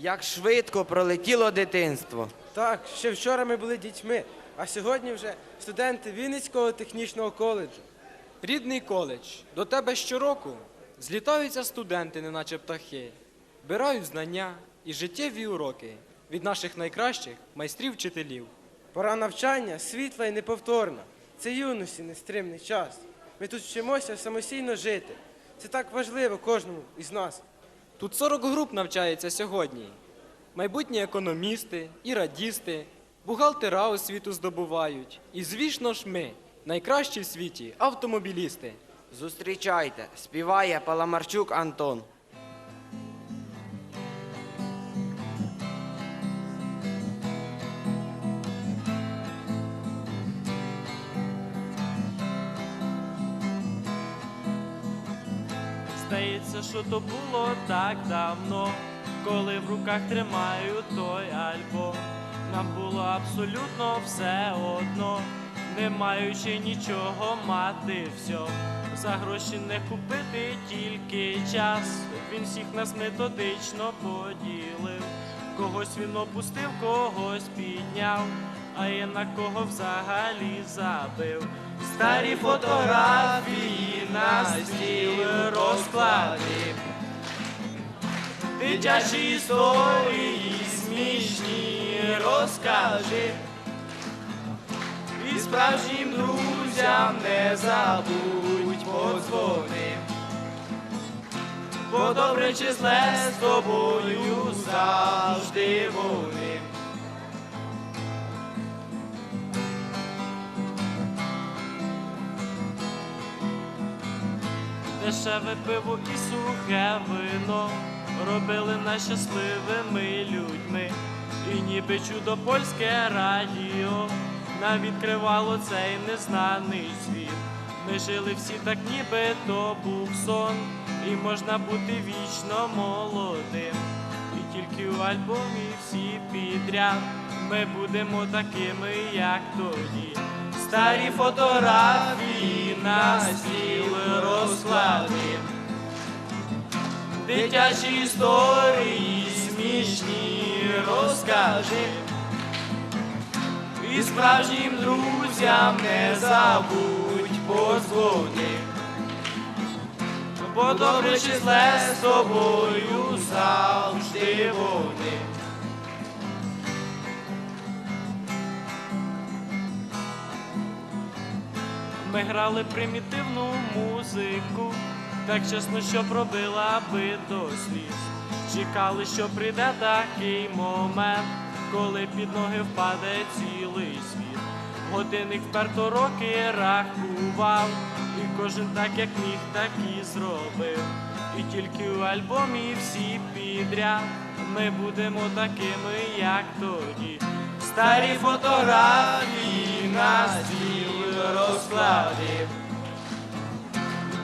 Як швидко пролетіло дитинство. Так, ще вчора ми були дітьми, а сьогодні вже студенти Вінницького технічного коледжу. Рідний коледж, до тебе щороку злітаються студенти, неначе птахи, бирають знання і життєві уроки від наших найкращих майстрів-вчителів. Пора навчання світла і неповторна. Це юності нестримний час. Ми тут вчимося самостійно жити. Це так важливо кожному із нас. Тут 40 груп навчається сьогодні. Майбутні економісти і радісти, бухгалтера освіту здобувають. І, звісно ж, ми, найкращі в світі автомобілісти. Зустрічайте, співає Паламарчук Антон. Що то було так давно, коли в руках тримаю той альбом. Нам було абсолютно все одно, не маючи нічого мати все. За гроші не купити тільки час. Він всіх нас методично поділив. Когось він опустив, когось підняв, а є на кого взагалі забив. Старі фотографії на стіл розклади. Дитячі історії смішні розкажи. І справжнім друзям не забудь подзвони. Бо добре чи зле з тобою завжди вони. Дешеве пиво і сухе вино робили нас щасливими людьми. І ніби чудо польське радіо нам відкривало цей незнаний світ. Ми жили всі так, ніби то був сон, і можна бути вічно молодим. І тільки у альбомі всі підряд ми будемо такими, як тоді. Старі фотографії на стіл Дитячі історії смішні розкажи. І справжнім друзям не забудь подзвони. Бо добре зле з тобою завжди вони. Ми грали примітивну музику, так чесно, що пробила би до сліз. Чекали, що прийде такий момент, коли під ноги впаде цілий світ. Годинник вперто роки рахував, і кожен так, як міг, так і зробив. І тільки у альбомі всі підряд ми будемо такими, як тоді. Старі фотографії на стіл розклади.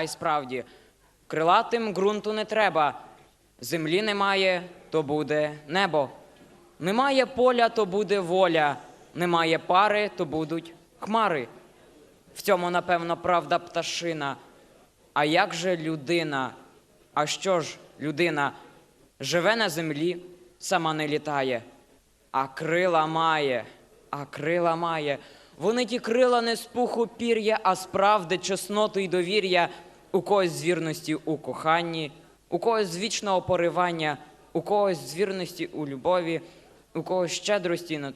А й справді, крилатим ґрунту не треба. Землі немає, то буде небо. Немає поля, то буде воля. Немає пари, то будуть хмари. В цьому, напевно, правда пташина. А як же людина? А що ж людина? Живе на землі, сама не літає, а крила має, а крила має. Вони ті крила не з пуху пір'я, а з правди, чесноту й довір'я, у когось з вірності у коханні, у когось з вічного поривання, у когось з вірності у любові, у когось щедрості на,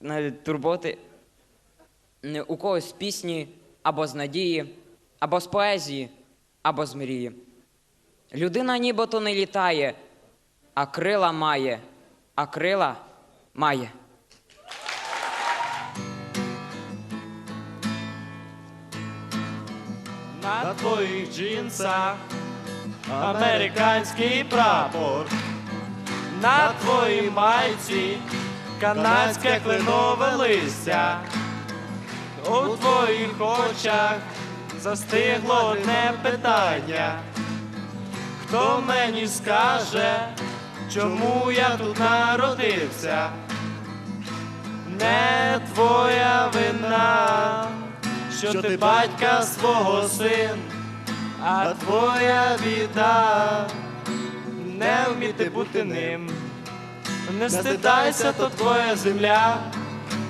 на турботи, у когось з пісні або з надії, або з поезії, або з мрії. Людина нібито не літає, а крила має, а крила має. На твоїх джинсах американський прапор, на твоїй майці канадське кленове листя. У твоїх очах застигло одне питання. Хто мені скаже, чому я тут народився? Не твоя вина, що ти батька свого син, а твоя біда не вміти бути ним. Не стидайся, то твоя земля,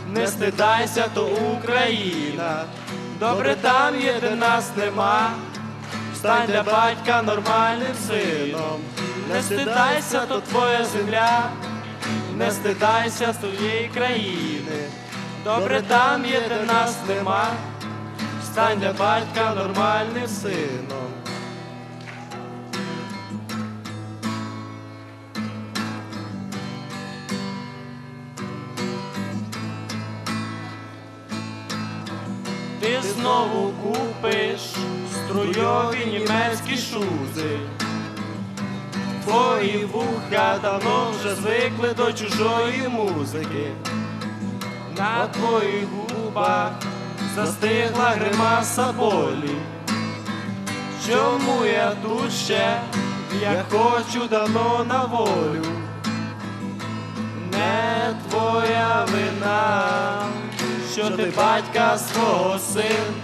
не стидайся, то Україна. Добре там є, де нас нема. Стань для батька нормальним сином. Не стидайся, то твоя земля, не стидайся своєї країни. Добре там є, де нас нема. Стань для батька нормальним сином. Ти знову купиш струйові німецькі шузи. Твої вуха давно вже звикли до чужої музики. На твоїх губах застигла гримаса болі. Чому я тут ще? Я хочу давно на волю. Не твоя вина, що ти батька свого син,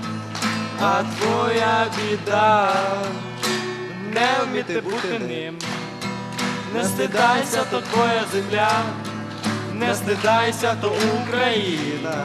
а твоя біда не вміти бути ним. Не стидайся, то твоя земля, не стидайся, то Україна.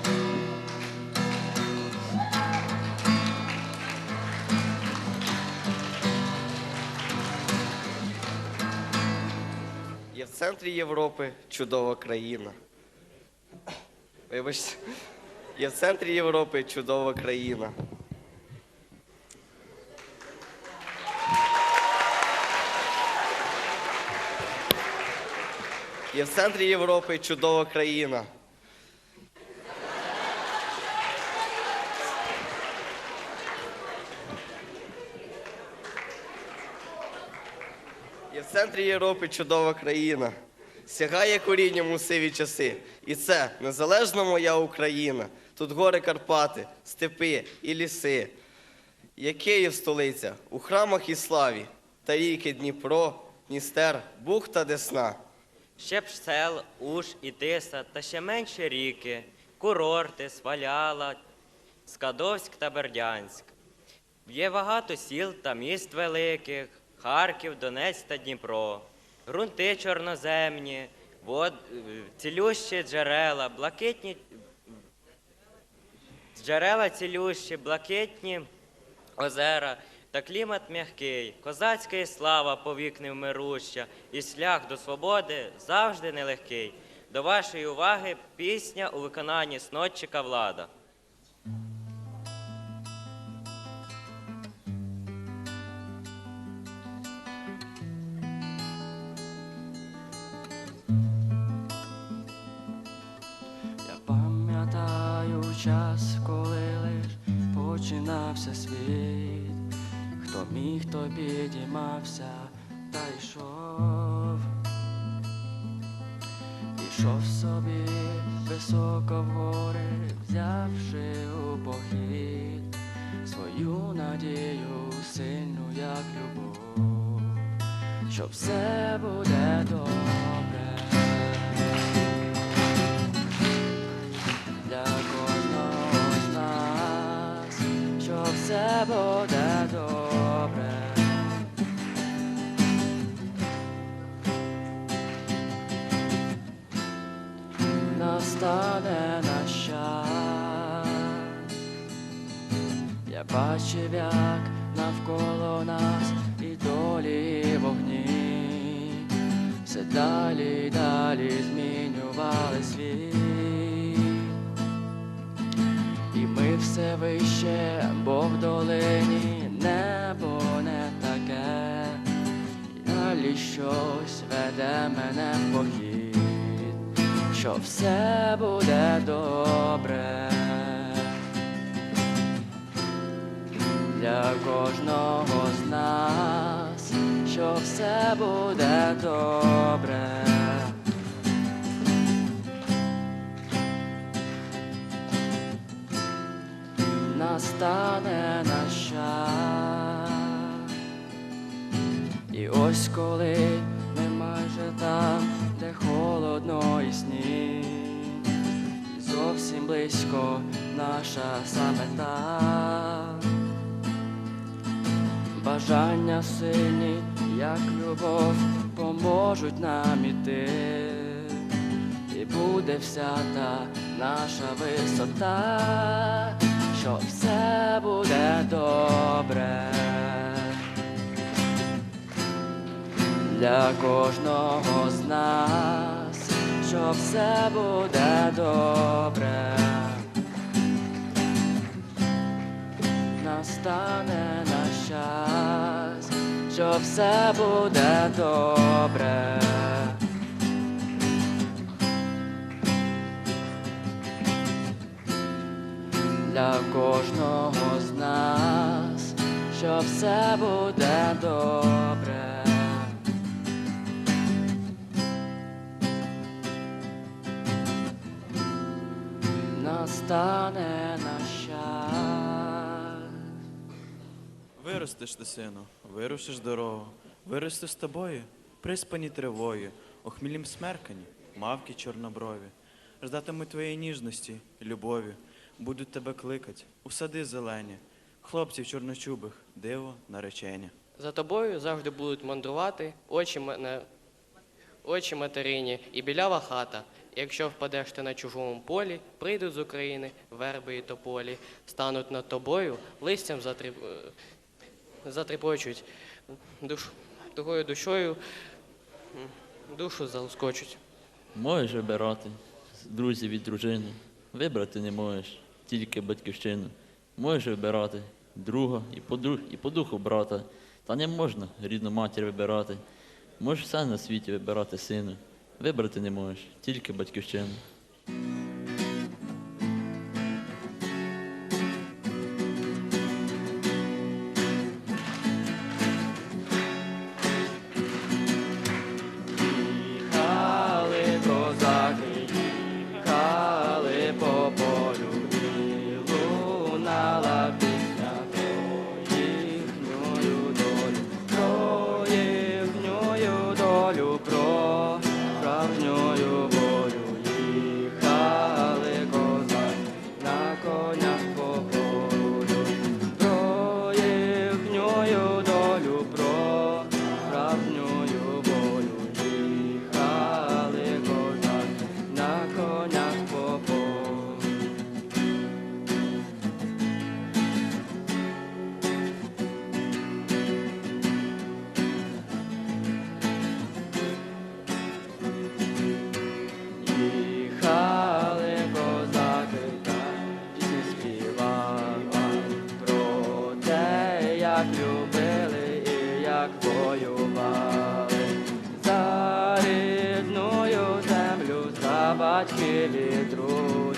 В центрі Європи чудова країна. Вибачте. Є в центрі Європи чудова країна. Є в центрі Європи чудова країна. Центрі Європи чудова країна. Сягає корінням у сиві часи. І це незалежна моя Україна. Тут гори Карпати, степи і ліси. Є столиця у храмах і славі, та ріки Дніпро, Дністер, Буг та Десна. Ще б сел, Уж і Тиса, та ще менше ріки, курорти, Сваляла, Скадовськ та Бердянськ. Є багато сіл та міст великих, Харків, Донець та Дніпро, ґрунти чорноземні, вод, цілющі джерела, блакитні джерела цілющі, блакитні озера та клімат м'який, козацька і слава повік невмируща, і шлях до свободи завжди нелегкий. До вашої уваги пісня у виконанні снотчика влада. Міг, підіймався та йшов, Ішов собі високо в гори, взявши у похід свою надію сильну, як любов, що все буде добре. для кожного з нас, що все буде вище, бо в долині небо не таке, далі щось веде мене в похід, що все настане наш час. І ось коли ми майже там, де холодно і сніг, і зовсім близько наша саме та. Бажання сильні, як любов, поможуть нам іти, і буде вся та наша висота, що все буде добре. Для кожного з нас, що все буде добре. Настане наш час, що все буде добре. Для кожного з нас, що все буде добре. Настане наш час. Виростеш ти, сину, вирушиш дорогу, виросте з тобою, приспані тривою, охмілім смеркані, мавки чорноброві. Ждатимуть твоєї ніжності, любові, будуть тебе кликать, у сади зелені, хлопців чорночубих, диво наречення. За тобою завжди будуть мандрувати очі, мене, очі материні і білява хата. Якщо впадеш ти на чужому полі, прийдуть з України верби і тополі, стануть над тобою, листям затріп... е, затріпочуть, душ... тугою душою душу залоскочуть. Можеш вибирати друзів і дружини. Вибрати не можеш, тільки батьківщину. Можеш вибирати друга і по, друг, і по духу брата. Та не можна рідну матір вибирати. Можеш все на світі вибирати сину. Вибрати не можеш, тільки батьківщину. daquele trono.